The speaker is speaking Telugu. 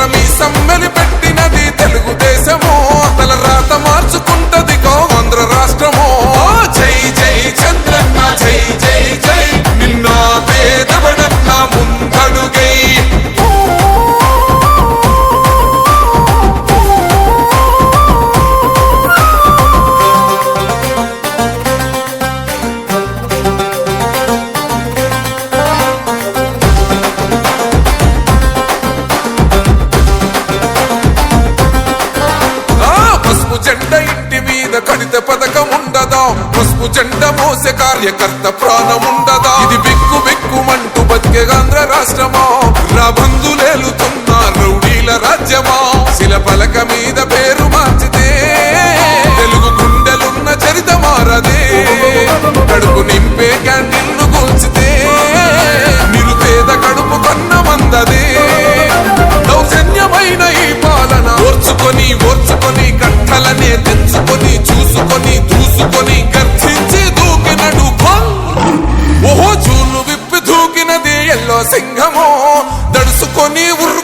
Ramisa Melipet. పథకం ఉండదా? పసుపు జెండ మోసే కార్యకర్త ప్రాణం ఉండదా? ఇది బిక్కు బిక్కుమంటూ బతికే ఆంధ్ర రాష్ట్రమా? నా బంధులేలుతున్న రౌడీల రాజ్యమా? శిల పలక ఎల్లో సింహము దడుసుకొని ఉరుకుతది